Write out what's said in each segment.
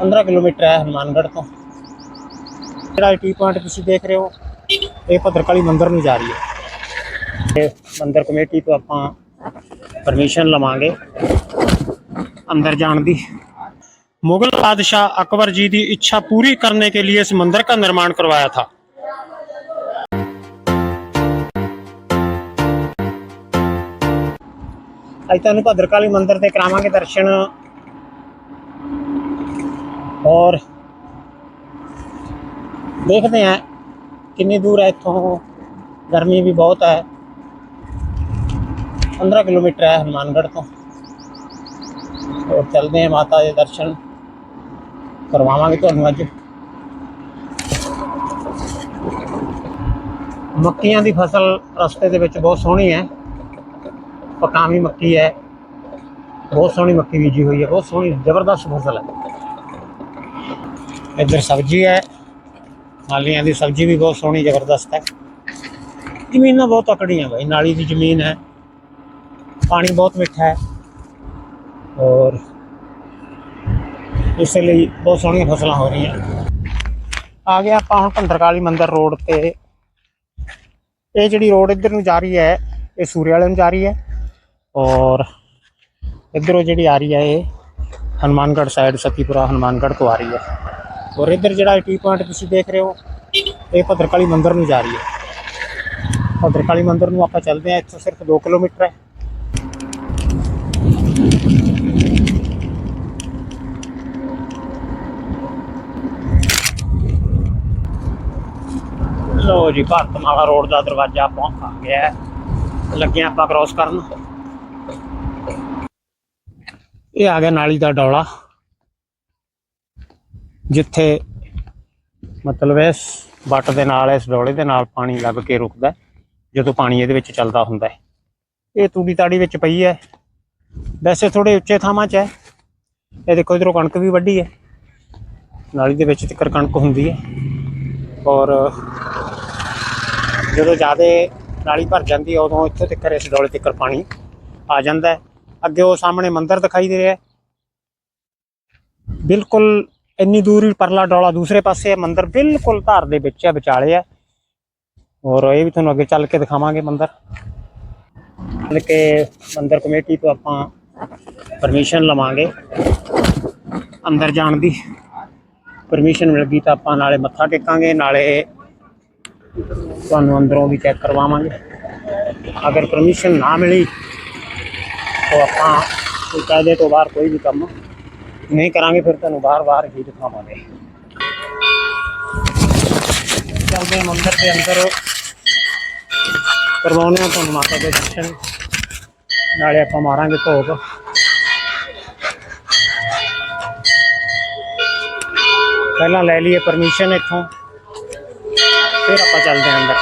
15 kilometre ਹੈ ਹਨੂਮਾਨਗੜ੍ਹ ਤੋਂ ਜਿਹੜਾ ਟੀ ਪੁਆਇੰਟ ਤੁਸੀਂ ਦੇਖ ਰਹੇ ਹੋ ਇਹ ਭਦਰਕਾਲੀ ਮੰਦਿਰ ਨੂੰ ਜਾ ਰਹੀ ਹੈ ਇਹ ਮੰਦਿਰ ਕਮੇਟੀ ਤੋਂ ਆਪਾਂ ਪਰਮਿਸ਼ਨ ਲਵਾਂਗੇ अंदर जान दी मुगल बादशाह अकबर जी की इच्छा पूरी करने के लिए इस मंदिर का निर्माण करवाया था ਅੱਜ ਤੁਹਾਨੂੰ ਭਦਰਕਾਲੀ ਮੰਦਿਰ ਦੇ ਕਰਾਵਾਂਗੇ ਦਰਸ਼ਨ ਔਰ ਦੇਖਦੇ ਹਾਂ ਕਿੰਨੀ ਦੂਰ ਹੈ ਇੱਥੋਂ। ਗਰਮੀ ਵੀ ਬਹੁਤ ਹੈ। 15 ਕਿਲੋਮੀਟਰ ਹੈ ਹਨੂਮਾਨਗੜ੍ਹ ਤੋਂ। ਔਰ ਚੱਲਦੇ ਹਾਂ ਮਾਤਾ ਦੇ ਦਰਸ਼ਨ। ਕਰਵਾਵਾਂਗੇ ਤੁਹਾਨੂੰ ਅੱਜ। ਮੱਕੀਆਂ ਦੀ ਫਸਲ ਰਸਤੇ ਦੇ ਵਿੱਚ ਬਹੁਤ ਸੋਹਣੀ ਹੈ। ਪਕਾਵੀ ਮੱਕੀ ਹੈ। ਬਹੁਤ ਸੋਹਣੀ ਮੱਕੀ ਬੀਜੀ ਹੋਈ ਹੈ। ਬਹੁਤ ਸੋਹਣੀ, ਜ਼ਬਰਦਸਤ ਫਸਲ ਹੈ। ਇੱਧਰ ਸਬਜ਼ੀ ਹੈ। ਮਾਲੀਆਂ ਦੀ ਸਬਜ਼ੀ ਵੀ ਬਹੁਤ ਸੋਹਣੀ, ਜ਼ਬਰਦਸਤ ਹੈ। ਜ਼ਮੀਨਾਂ ਬਹੁਤ ਤਕੜੀਆਂ ਭਾਈ ਨਾਲੀ ਦੀ ਜ਼ਮੀਨ ਹੈ। ਪਾਣੀ ਬਹੁਤ ਮਿੱਠਾ ਹੈ। ਔਰ ਇਸ ਲਈ ਬਹੁਤ ਸੋਹਣੀਆਂ ਫਸਲਾਂ ਹੋ ਰਹੀਆਂ। ਆ ਗਿਆ ਆਪਾਂ ਹੁਣ ਭੰਦਰਕਾਲੀ ਮੰਦਿਰ ਰੋਡ ਤੇ। ਇਹ ਜਿਹੜੀ ਰੋਡ ਇੱਧਰ ਨੂੰ ਜਾ ਰਹੀ ਹੈ, ਇਹ ਸੂਰਿਆ ਵਾਲੇ ਨੂੰ ਜਾ ਰਹੀ ਹੈ। ਔਰ ਇੱਧਰੋਂ ਜਿਹੜੀ ਆ ਰਹੀ ਹੈ, ਇਹ ਹਨੂਮਾਨਗੜ੍ਹ ਸਾਈਡ ਸਤੀਪੁਰਾ ਹਨੂਮਾਨਗੜ੍ਹ ਤੋਂ ਆ ਰਹੀ ਹੈ। ਔਰ ਇੱਧਰ ਜਿਹੜਾ ਟੀ ਪੁਆਇੰਟ ਤੁਸੀਂ ਦੇਖ ਰਹੇ ਹੋ, ਇਹ ਭਦਰਕਾਲੀ ਮੰਦਿਰ ਨੂੰ ਜਾ ਰਹੀ ਹੈ। ਭਦਰਕਾਲੀ ਮੰਦਿਰ ਨੂੰ ਆਪਾਂ ਚੱਲਦੇ ਹਾਂ, ਇੱਥੋਂ ਸਿਰਫ 2 ਕਿਲੋਮੀਟਰ ਹੈ। ਲੋ ਜੀ ਭਾਰਤਮਾਲਾ ਰੋਡ ਦਾ ਦਰਵਾਜ਼ਾ ਪਹੁੰਚ ਆ ਗਿਆ ਹੈ। ਲੱਗੇ ਆਪਾਂ ਕ੍ਰੋਸ ਕਰਨ। ਇਹ ਆ ਗਿਆ ਨਾਲੀ ਦਾ ਡੌਲਾ। ਜਿੱਥੇ ਮਤਲਬ ਇਸ ਵੱਟ ਦੇ ਨਾਲ, ਇਸ ਡੋਲੇ ਦੇ ਨਾਲ ਪਾਣੀ ਲੱਗ ਕੇ ਰੁਕਦਾ ਜਦੋਂ ਪਾਣੀ ਇਹਦੇ ਵਿੱਚ ਚੱਲਦਾ ਹੁੰਦਾ ਹੈ। ਇਹ ਤੂੜੀ ਤਾੜੀ ਵਿੱਚ ਪਈ ਹੈ। ਵੈਸੇ ਥੋੜੇ ਉੱਚੇ ਥਾਵਾਂ 'ਚ ਹੈ। ਇਹ ਦੇਖੋ, ਇਧਰੋਂ ਕਣਕ ਵੀ ਵੱਢੀ ਹੈ। ਨਾਲੀ ਦੇ ਵਿੱਚ ਤਿੱਕਰ ਕਣਕ ਹੁੰਦੀ ਹੈ। ਔਰ ਜਦੋਂ ਜ਼ਿਆਦਾ ਨਾਲੀ ਭਰ ਜਾਂਦੀ ਹੈ, ਉਦੋਂ ਇੱਥੋਂ ਤੱਕ ਇਸ ਡੋਲੇ ਤਿੱਕਰ ਪਾਣੀ ਆ ਜਾਂਦਾ ਹੈ। ਅੱਗੇ ਉਹ ਸਾਹਮਣੇ ਮੰਦਿਰ ਦਿਖਾਈ ਦੇ ਰਿਹਾ ਹੈ। ਬਿਲਕੁਲ ਇੰਨੀ ਦੂਰ ਹੀ ਪਰਲਾ ਡੋਲਾ ਦੂਸਰੇ ਪਾਸੇ ਹੈ, ਮੰਦਿਰ ਬਿਲਕੁਲ ਧਾਰ ਦੇ ਵਿੱਚ ਹੈ, ਵਿਚਾਲੇ ਹੈ। ਔਰ ਇਹ ਵੀ ਤੁਹਾਨੂੰ ਅੱਗੇ ਚੱਲ ਕੇ ਦਿਖਾਵਾਂਗੇ ਮੰਦਿਰ। ਮਤਲਬ ਕਿ ਮੰਦਿਰ ਕਮੇਟੀ ਤੋਂ ਆਪਾਂ ਪਰਮਿਸ਼ਨ ਲਵਾਂਗੇ। ਅੰਦਰ ਜਾਣ ਦੀ ਪਰਮਿਸ਼ਨ ਮਿਲ ਗਈ ਤਾਂ ਆਪਾਂ ਨਾਲੇ ਮੱਥਾ ਟੇਕਾਂਗੇ, ਨਾਲੇ ਤੁਹਾਨੂੰ ਅੰਦਰੋਂ ਵੀ ਚੈੱਕ ਕਰਵਾਵਾਂਗੇ। ਅਗਰ ਪਰਮਿਸ਼ਨ ਨਾ ਮਿਲੀ, ਤਾਂ ਆਪਾਂ ਕੋਈ ਕਾਇਦੇ ਤੋਂ ਬਾਹਰ ਕੋਈ ਵੀ ਕੰਮ ਨਹੀਂ ਕਰਾਂਗੇ ਫਿਰ ਤੁਹਾਨੂੰ ਬਾਹਰ-ਬਾਹਰ ਹੀ ਦਿਖਾਵਾਂਗੇ। ਚੱਲਦੇ ਹਾਂ ਮੰਦਿਰ ਦੇ ਅੰਦਰ। ਕਰਵਾਉਣੇ ਆ ਤੁਹਾਨੂੰ ਮਾਤਾ ਦੇ ਦਰਸ਼ਨ। ਨਾਲੇ ਆਪਾਂ ਮਾਰਾਂਗੇ ਭੋਗ। ਪਹਿਲਾਂ ਲੈ ਲਈਏ ਪਰਮਿਸ਼ਨ ਇੱਥੋਂ। ਫਿਰ ਆਪਾਂ ਚੱਲਦੇ ਹਾਂ ਅੰਦਰ।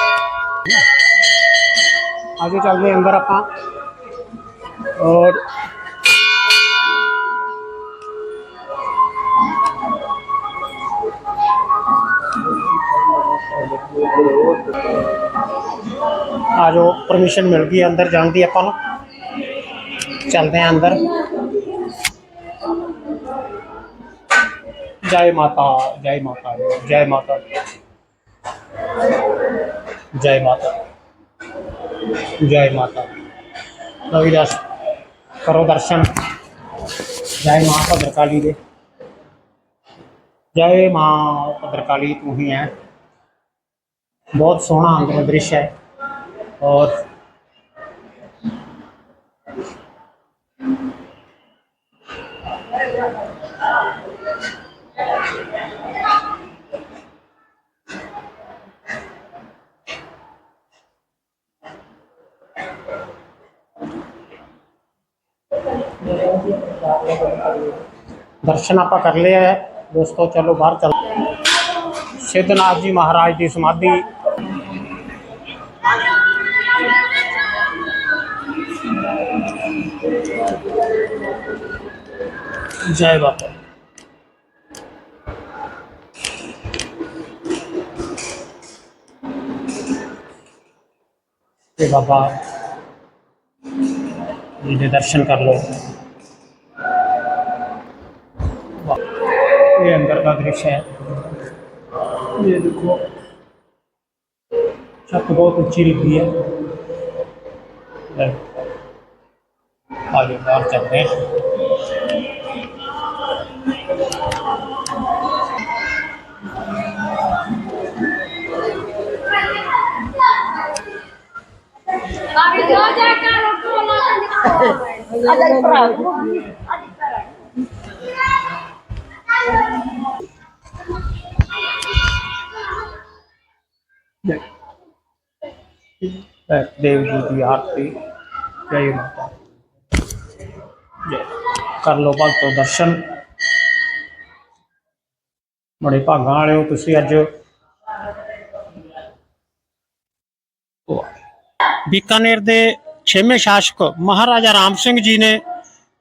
ਅੱਗੇ ਚੱਲਦੇ ਹਾਂ ਅੰਦਰ ਆਪਾਂ। ਔਰ ਆ ਜੋ ਪਰਮਿਸ਼ਨ ਮਿਲ ਗਈ ਅੰਦਰ ਜਾਣ ਦੀ ਆਪਾਂ ਨੂੰ। ਚੱਲਦੇ ਹਾਂ ਅੰਦਰ। ਜੈ ਮਾਤਾ ਜੈ ਮਾਤਾ ਜੈ ਮਾਤਾ। ਜੈ ਮਾਤਾ। ਜੈ ਮਾਤਾ। ਰਵਿਦਾਸ, ਕਰੋ ਦਰਸ਼ਨ। ਜੈ ਮਾਂ ਭਦਰਕਾਲੀ ਦੇ। ਜੈ ਮਾਂ ਭਦਰਕਾਲੀ, ਤੂੰ ਹੀ ਹੈ। ਬਹੁਤ ਸੋਹਣਾ ਅੰਦਰ ਦ੍ਰਿਸ਼ ਹੈ ਔਰ ਦਰਸ਼ਨ ਆਪਾਂ ਕਰ ਲਿਆ ਹੈ ਦੋਸਤੋ ਚਲੋ ਬਾਹਰ ਚੱਲ ਸਿੱਧਨਾਥ ਜੀ ਮਹਾਰਾਜ ਦੀ ਸਮਾਧੀ जय बाबा बाबा मुझे दर्शन कर लो। ये अंदर का दृश्य है। ये देखो, छत बहुत अच्छी लगी है। आगे बाहर चल रहे हैं Ada perang. देव जी की आरती जय माता जय ਕਰ ਲਓ ਭਗਤੋ ਦਰਸ਼ਨ ਬੜੇ ਭਾਗਾਂ ਵਾਲੇ ਹੋ ਤੁਸੀਂ ਅੱਜ ਬੀਕਾਨੇਰ ਦੇ ਛੇਵੇਂ ਸ਼ਾਸਕ ਮਹਾਰਾਜਾ ਰਾਮ ਸਿੰਘ ਜੀ ਨੇ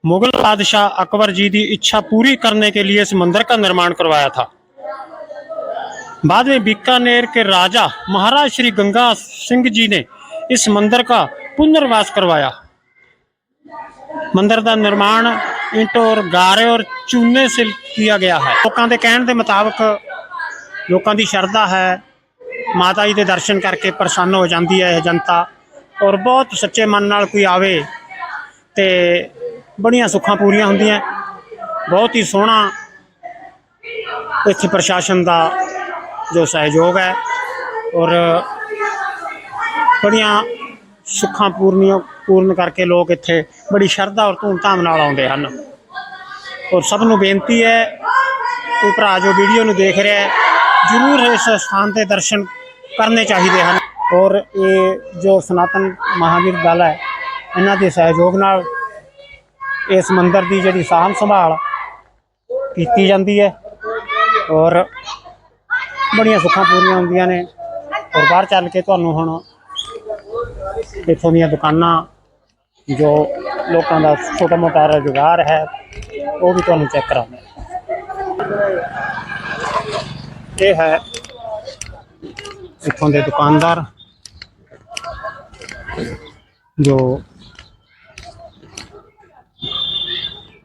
मुगल बादशाह अकबर जी की इच्छा पूरी करने के लिए इस मंदिर का निर्माण करवाया था बाद में बीकानेर के राजा महाराज श्री गंगा सिंह जी ने इस मंदिर का पुनर्वास करवाया ਮੰਦਰ ਦਾ ਨਿਰਮਾਣ ਇੰਟ ਔਰ ਗਾਰੇ ਔਰ ਚੂਨੇ ਸੇ ਕੀਤਾ ਗਿਆ ਹੈ। ਲੋਕਾਂ ਦੇ ਕਹਿਣ ਦੇ ਮੁਤਾਬਕ ਲੋਕਾਂ ਦੀ ਸ਼ਰਧਾ ਹੈ। ਮਾਤਾ ਜੀ ਦੇ ਦਰਸ਼ਨ ਕਰਕੇ ਪ੍ਰਸੰਨ ਹੋ ਜਾਂਦੀ ਹੈ ਇਹ ਜਨਤਾ ਔਰ ਬਹੁਤ ਸੱਚੇ ਮਨ ਨਾਲ ਕੋਈ ਆਵੇ ਤੇ ਬੜੀਆਂ ਸੁੱਖਾਂ ਪੂਰੀਆਂ ਹੁੰਦੀਆਂ। ਬਹੁਤ ਹੀ ਸੋਹਣਾ ਇੱਥੇ ਪ੍ਰਸ਼ਾਸਨ ਦਾ ਜੋ ਸਹਿਯੋਗ ਹੈ ਔਰ ਬੜੀਆਂ ਸੁੱਖਾਂ ਪੂਰਨੀਆਂ ਪੂਰਨ ਕਰਕੇ ਲੋਕ ਇੱਥੇ ਬੜੀ ਸ਼ਰਧਾ ਔਰ ਧੂਮਧਾਮ ਨਾਲ ਆਉਂਦੇ ਹਨ। ਔਰ ਸਭ ਨੂੰ ਬੇਨਤੀ ਹੈ, ਕੋਈ ਭਰਾ ਜੋ ਵੀਡੀਓ ਨੂੰ ਦੇਖ ਰਿਹਾ ਹੈ, ਜ਼ਰੂਰ ਇਸ ਸਥਾਨ ਤੇ ਦਰਸ਼ਨ ਕਰਨੇ ਚਾਹੀਦੇ ਹਨ। ਔਰ ਇਹ ਜੋ ਸਨਾਤਨ ਮਹਾਵੀਰ ਦਲ ਹੈ, ਇਹਨਾਂ ਦੇ ਸਹਿਯੋਗ ਨਾਲ ਇਸ ਮੰਦਿਰ ਦੀ ਜਿਹੜੀ ਸਾਂਭ ਸੰਭਾਲ ਕੀਤੀ ਜਾਂਦੀ ਹੈ। ਔਰ ਬੜੀਆਂ ਸੁੱਖਾਂ ਪੂਰੀਆਂ ਹੁੰਦੀਆਂ ਨੇ। ਔਰ ਬਾਹਰ ਚੱਲ ਕੇ ਤੁਹਾਨੂੰ ਹੁਣ ਇੱਥੋਂ ਦੀਆਂ ਦੁਕਾਨਾਂ ਜੋ ਲੋਕਾਂ ਦਾ ਛੋਟਾ ਮੋਟਾ ਰੁਜ਼ਗਾਰ ਹੈ, ਉਹ ਵੀ ਤੁਹਾਨੂੰ ਚੈੱਕ ਕਰਾਉਂਦੇ ਇਹ ਹੈ ਇੱਥੋਂ ਦੇ ਦੁਕਾਨਦਾਰ, ਜੋ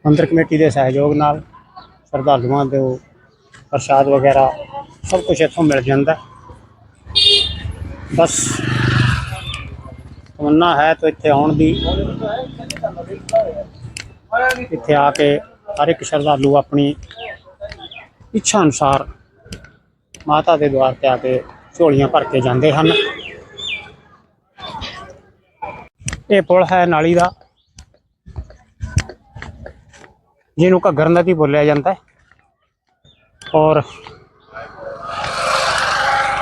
ਮੰਦਰ ਕਮੇਟੀ ਦੇ ਸਹਿਯੋਗ ਨਾਲ ਸ਼ਰਧਾਲੂਆਂ ਦੇ ਪ੍ਰਸ਼ਾਦ ਵਗੈਰਾ ਸਭ ਕੁਝ ਇੱਥੋਂ ਮਿਲ ਜਾਂਦਾ। ਬਸ ਤਮੰਨਾ ਹੈ ਤਾਂ ਇੱਥੇ ਆਉਣ ਦੀ ਇੱਥੇ ਆ ਕੇ ਹਰ ਇੱਕ ਸ਼ਰਧਾਲੂ ਆਪਣੀ ਇੱਛਾ ਅਨੁਸਾਰ ਮਾਤਾ ਦੇ ਦਵਾਰ ਤੇ ਆ ਕੇ ਝੋਲੀਆਂ ਭਰ ਕੇ ਜਾਂਦੇ ਹਨ। ਇਹ ਪੁਲ ਹੈ ਨਾਲੀ ਦਾ, ਜਿਹਨੂੰ ਘੱਗਰ ਨਦੀ ਬੋਲਿਆ ਜਾਂਦਾ ਹੈ। ਔਰ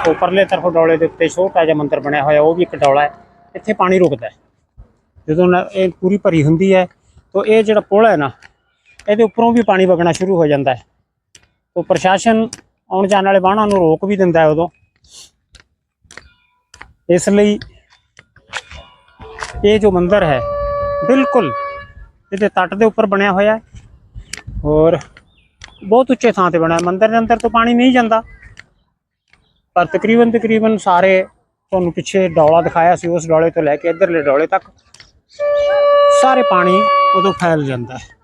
ਉੱਪਰਲੇ ਤਰਫ ਡੌਲੇ ਦੇ ਉੱਤੇ ਛੋਟਾ ਜਿਹਾ ਮੰਦਿਰ ਬਣਿਆ ਹੋਇਆ, ਉਹ ਵੀ ਇੱਕ ਡੌਲਾ ਹੈ। ਇੱਥੇ ਪਾਣੀ ਰੁਕਦਾ ਹੈ। ਜਦੋਂ ਨਾ ਇਹ ਪੂਰੀ ਭਰੀ ਹੁੰਦੀ ਹੈ, ਤਾਂ ਇਹ ਜਿਹੜਾ ਪੁਲ ਹੈ ਨਾ, ਇਹਦੇ ਉੱਪਰੋਂ ਵੀ ਪਾਣੀ ਵਗਣਾ ਸ਼ੁਰੂ ਹੋ ਜਾਂਦਾ ਹੈ। ਉਹ ਪ੍ਰਸ਼ਾਸਨ ਆਉਣ ਜਾਣ ਵਾਲੇ ਵਾਹਨਾਂ ਨੂੰ ਰੋਕ ਵੀ ਦਿੰਦਾ ਹੈ ਉਦੋਂ। ਇਸ ਲਈ ਇਹ ਜੋ ਮੰਦਰ ਹੈ, ਬਿਲਕੁਲ ਇਹਦੇ ਤੱਟ ਦੇ ਉੱਪਰ ਬਣਿਆ ਹੋਇਆ ਹੈ ਔਰ ਬਹੁਤ ਉੱਚੇ ਥਾਂ ਤੇ ਬਣਿਆ। ਮੰਦਰ ਦੇ ਅੰਦਰ ਤੋਂ ਪਾਣੀ ਨਹੀਂ ਜਾਂਦਾ। ਪਰ ਤਕਰੀਬਨ ਤਕਰੀਬਨ ਸਾਰੇ ਤੁਹਾਨੂੰ ਪਿੱਛੇ ਡੌਲਾ ਦਿਖਾਇਆ ਸੀ, ਉਸ ਡੌਲੇ ਤੋਂ ਲੈ ਕੇ ਇਧਰਲੇ ਡੌਲੇ ਤੱਕ। ਸਾਰੇ ਪਾਣੀ ਉਦੋਂ ਫੈਲ ਜਾਂਦਾ ਹੈ।